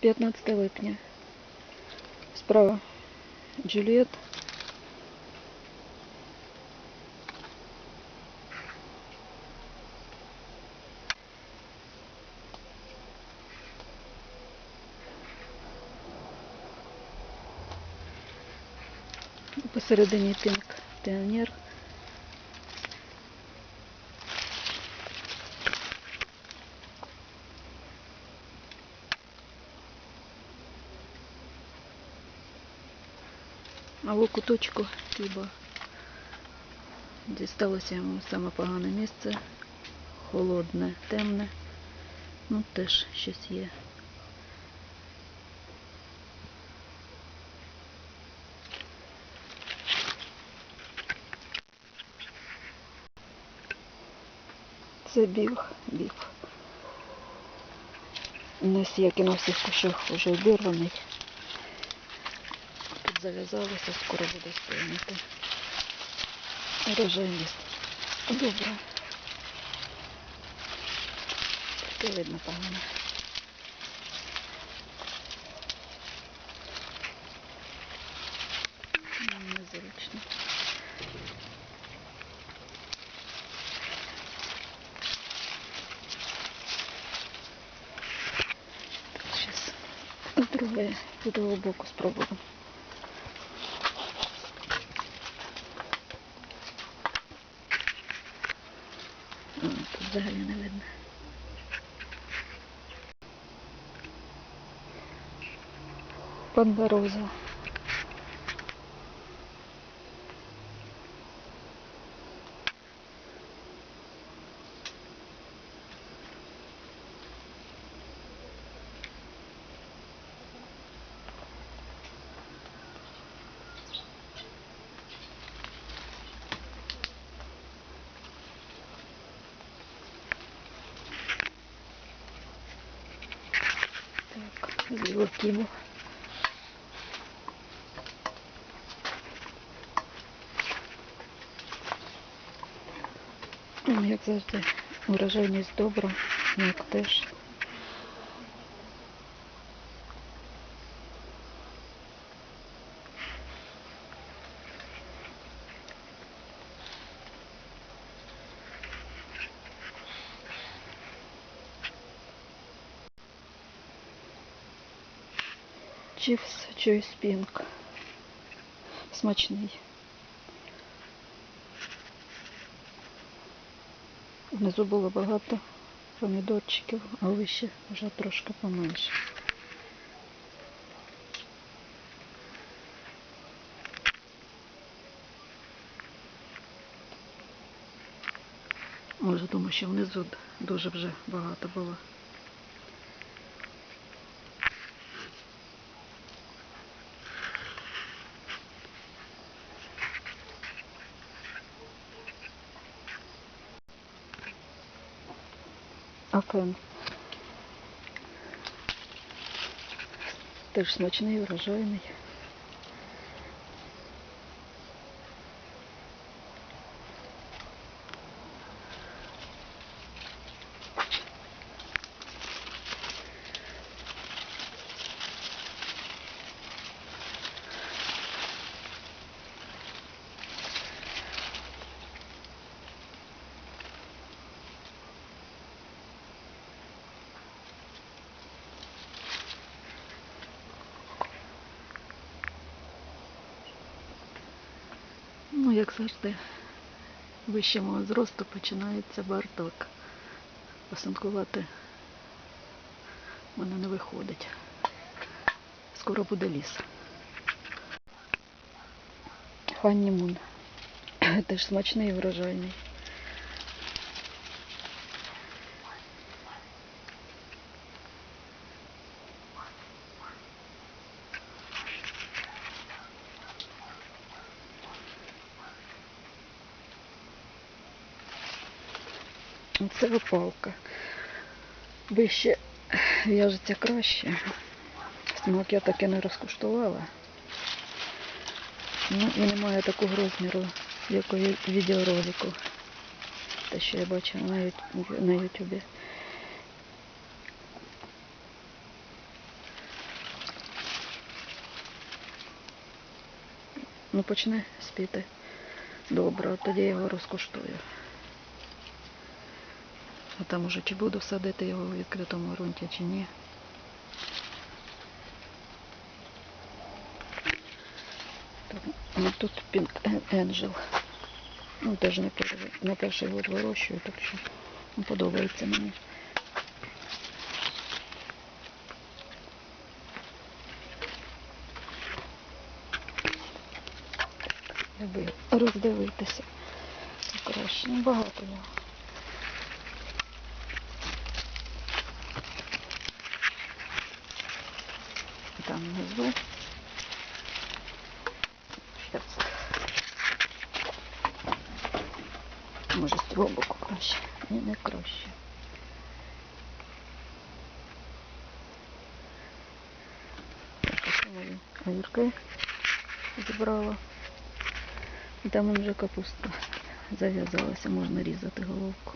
15 липня. Справа Джульєт. Посередині пінк піонер. А в куточку хіба дісталося йому саме погане місце. Холодне, темне. Ну теж щось є. Це біг, біг. У нас як і на всіх кущах вже обірваний. Тут зав'язалося, скоро буде стояти. Рожайність. Добре. Таке видно погано. М, Незручно. Сейчас з другої, з другого боку спробуємо. А, Тут взагалі не видно. Пандороза. Зліва. Ну, Як завжди, урожайність добра, як теж. Чіпс Choice Pink. Смачний. Внизу було багато помідорчиків, а вище вже трошки поменше. Може, думаю, що внизу дуже вже багато було. Афен. Теж смачний, врожайний. Ну, як завжди, вище мого зросту починається барток. Посанкувати в мене не виходить. Скоро буде ліс. Ханнімун. Теж смачний і врожайний. Це палка. Вище в'яжеться краще. Смак я таке не розкуштувала. Ну і немає такого розміру, як у відеоролику. Те, що я бачила на ютубі. Ну почне спіти добре, тоді я його розкуштую. А там уже чи буду садити його у відкритому ґрунті, чи ні. Ну, тут Pink Angel. Ну, теж не перший, перший год вирощую, так що ну, подобається мені. Аби роздивитися. Краще. Ну, багато його. Там внизу. Щас. Може з цього боку краще. Ні, не краще. Так, ось мої огірки зібрала. І там он вже капуста зав'язалася, можна різати головку.